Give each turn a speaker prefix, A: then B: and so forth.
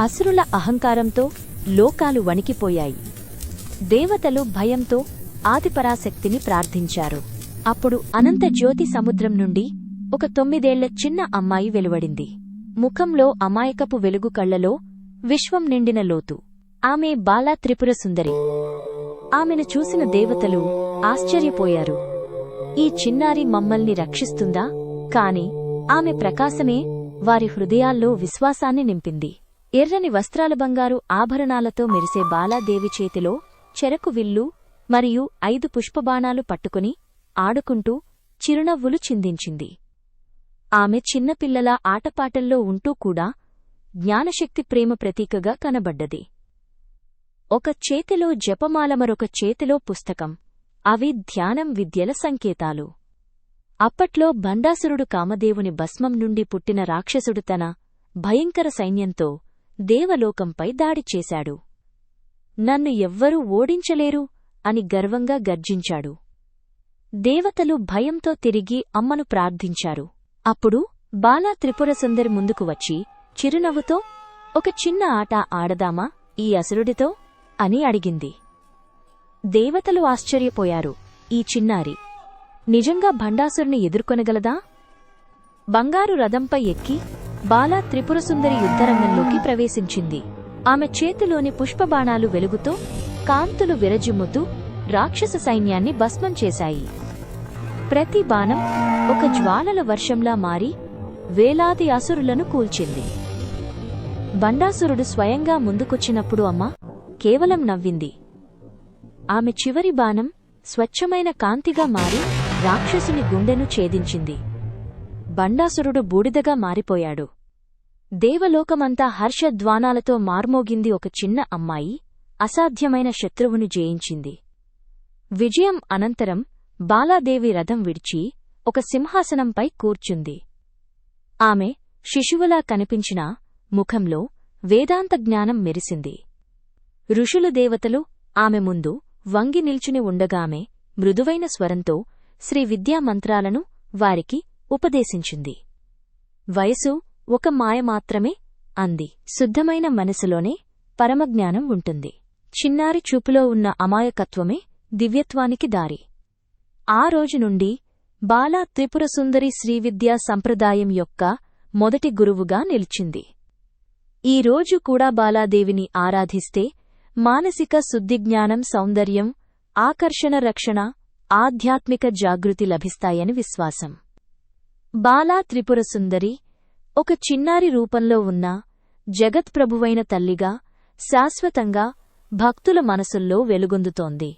A: అసురుల అహంకారంతో లోకాలు వణికిపోయాయి. దేవతలు భయంతో ఆదిపరాశక్తిని ప్రార్థించారు. అప్పుడు అనంత జ్యోతి సముద్రం నుండి ఒక తొమ్మిదేళ్ళ చిన్న అమ్మాయి వెలువడింది. ముఖంలో అమాయకపు వెలుగు కళ్ళలో విశ్వం నిండిన లోతు. ఆమె బాలా త్రిపుర సుందరి. ఆమెను చూసిన దేవతలు ఆశ్చర్యపోయారు. ఈ చిన్నారి మమ్మల్ని రక్షిస్తుందా? కాని ఆమె ప్రకాశమే వారి హృదయాల్లో విశ్వాసాన్ని నింపింది. ఎర్రని వస్త్రాల బంగారు ఆభరణాలతో మెరిసే బాలాదేవి చేతిలో చెరకు విల్లు మరియు ఐదు పుష్పబాణాలు పట్టుకుని ఆడుకుంటూ చిరునవ్వులు చిందించింది. ఆమె చిన్నపిల్లల ఆటపాటల్లో ఉంటూ కూడా జ్ఞానశక్తి ప్రేమ ప్రతీకగా కనబడ్డది. ఒక చేతిలో జపమాల మరొక చేతిలో పుస్తకం. అవి ధ్యానం విద్యల సంకేతాలు. అప్పట్లో బండాసురుడు కామదేవుని భస్మం నుండి పుట్టిన రాక్షసుడు తన భయంకర సైన్యంతో దేవలోకంపై దాడి చేశాడు. నన్ను ఎవ్వరూ ఓడించలేరు అని గర్వంగా గర్జించాడు. దేవతలు భయంతో తిరిగి అమ్మను ప్రార్థించారు. అప్పుడు బాలా త్రిపురసుందరి ముందుకు వచ్చి చిరునవ్వుతో ఒక చిన్న ఆట ఆడదామా ఈ అసురుడితో? అని అడిగింది. దేవతలు ఆశ్చర్యపోయారు. ఈ చిన్నారి నిజంగా భండాసురుని ఎదుర్కొనగలదా? బంగారు రథంపై ఎక్కి బాలా త్రిపురసుందరి యుద్ధరంగంలోకి ప్రవేశించింది. ఆమె చేతిలోని పుష్పబాణాలు వెలుగుతూ కాంతులు విరజిమ్ముతూ రాక్షస సైన్యాన్ని భస్మం చేశాయి. ప్రతి బాణం ఒక జ్వాలల వర్షంలా మారి వేలాది అసురులను కూల్చింది. బండాసురుడు స్వయంగా ముందుకొచ్చినప్పుడు అమ్మ కేవలం నవ్వింది. ఆమె చివరి బాణం స్వచ్ఛమైన కాంతిగా మారి రాక్షసుని గుండెను ఛేదించింది. బండాసురుడు బూడిదగా మారిపోయాడు. దేవలోకమంతా హర్షధ్వానాలతో మార్మోగింది ఒక చిన్న అమ్మాయి అసాధ్యమైన శత్రువును జయించింది. విజయం అనంతరం బాలాదేవి రథం విడిచి ఒక సింహాసనంపై కూర్చుంది. ఆమె శిశువులా కనిపించినా ముఖంలో వేదాంత జ్ఞానం మెరిసింది. ఋషులు దేవతలు ఆమె ముందు వంగి నిల్చుని ఉండగామె మృదువైన స్వరంతో శ్రీ విద్యామంత్రాలను వారికి ఉపదేశించింది. వయసు ఒక మాయ మాత్రమే అంది. శుద్ధమైన మనసులోనే పరమజ్ఞానం ఉంటుంది. చిన్నారి చూపులో ఉన్న అమాయకత్వమే దివ్యత్వానికి దారి. ఆ రోజు నుండి బాలా త్రిపురసుందరి శ్రీవిద్యా సంప్రదాయం యొక్క మొదటి గురువుగా నిలిచింది. ఈ రోజు కూడా బాలాదేవిని ఆరాధిస్తే మానసిక శుద్ధిజ్ఞానం సౌందర్యం ఆకర్షణ రక్షణ ఆధ్యాత్మిక జాగృతి లభిస్తాయని విశ్వాసం. బాలా త్రిపురసుందరి ఒక చిన్నారి రూపంలో ఉన్న జగత్ప్రభువైన తల్లిగా శాశ్వతంగా భక్తుల మనసుల్లో వెలుగొందుతోంది.